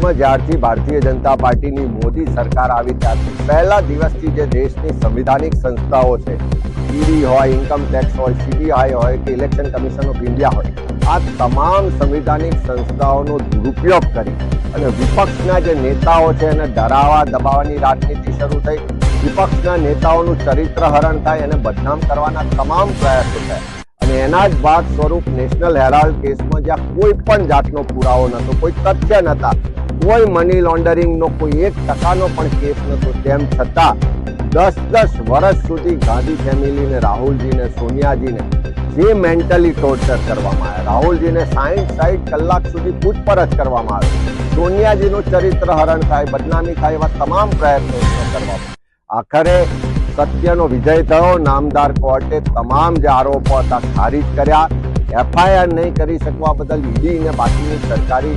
દેશમાં જ્યારથી ભારતીય જનતા પાર્ટીની મોદી સરકાર આવી ત્યારથી પહેલા દિવસથી જે દેશની સંવિધાનિક સંસ્થાઓ છે ઈડી હોય ઇન્કમ ટેક્સ હોય સીબીઆઈ હોય કે ઇલેક્શન કમિશન ઓફ ઇન્ડિયા હોય, આ તમામ સંવિધાનિક સંસ્થાઓનો દુરુપયોગ કરી અને વિપક્ષના જે નેતાઓ છે એને ડરાવા દબાવવાની રાજનીતિ શરૂ થઈ. વિપક્ષના નેતાઓનું ચરિત્ર હરણ થાય અને બદનામ કરવાના તમામ પ્રયાસો થયા. અને એના જ ભાગ સ્વરૂપ નેશનલ હેરાલ્ડ કેસમાં જ્યાં કોઈ પણ જાતનો પુરાવો નહોતો, કોઈ તથ્ય નહોતા. કોઈ મની લોન્ડરિંગનો કોઈ એક ટકાનો પણ કેસ નહોતો. તેમ છતાં દસ દસ વર્ષ સુધી ગાંધી ફેમિલીને રાહુલજીને, સોનિયાજીને જે મેન્ટલી ટોર્ચર કરવામાં આવ્યા. રાહુલજીને સાઠ સાઠ કલાક સુધી પૂછપરછ કરવામાં આવી. સોનિયાજીનું ચરિત્ર હરણ થાય, બદનામી થાય એવા તમામ પ્રયત્નો કરવામાં આખરે સત્યનો વિજય થયો. નામદાર કોર્ટે તમામ જે આરોપો હતા ખારીજ કર્યા. એફઆઈઆર નહીં કરી શકવા બદલ ઈડીને બાકીની સરકારી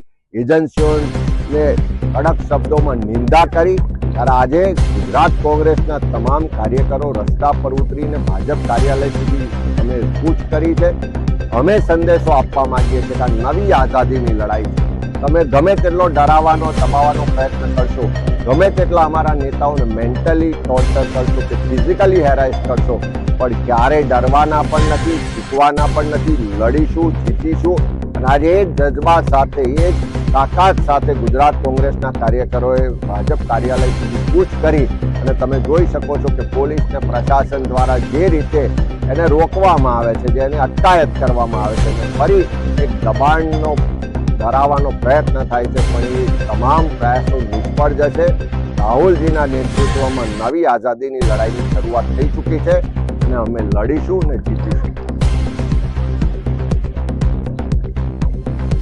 એજન્સીઓને કડક શબ્દોમાં નિંદા કરી ત્યારે આજે ગુજરાત કોંગ્રેસના તમામ કાર્યકરો રસ્તા પર ઉતરીને ભાજપ કાર્યાલય સુધી અમે કૂચ કરી છે. અમે સંદેશો આપવા માંગીએ છીએ કે નવી આઝાદીની લડાઈ છે. તમે ગમે તેટલો ડરાવવાનો, દબાવવાનો પ્રયત્ન કરશો, ગમે તેટલા અમારા નેતાઓને મેન્ટલી ટોર્ચર કરશો કે ફિઝિકલી હેરાઇઝ કરશો, પણ ક્યારેય ડરવાના પણ નથી શીખવાના પણ નથી, લડીશું, જીતીશું. અને આજે જજ્બા સાથે એ જ તાકાત સાથે ગુજરાત કોંગ્રેસના કાર્યકરોએ ભાજપ કાર્યાલય સુધી કૂચ કરી અને તમે જોઈ શકો છો કે પોલીસ ને પ્રશાસન દ્વારા જે રીતે એને રોકવામાં આવે છે, જેને અટકાયત કરવામાં આવે છે અને ફરી એક દબાણનો ધરાવવાનો પ્રયત્ન થાય છે, પણ એ તમામ પ્રયાસો નિષ્ફળ જશે. રાહુલજીના નેતૃત્વમાં નવી આઝાદીની લડાઈની શરૂઆત થઈ ચૂકી છે અને અમે લડીશું ને જીતીશું.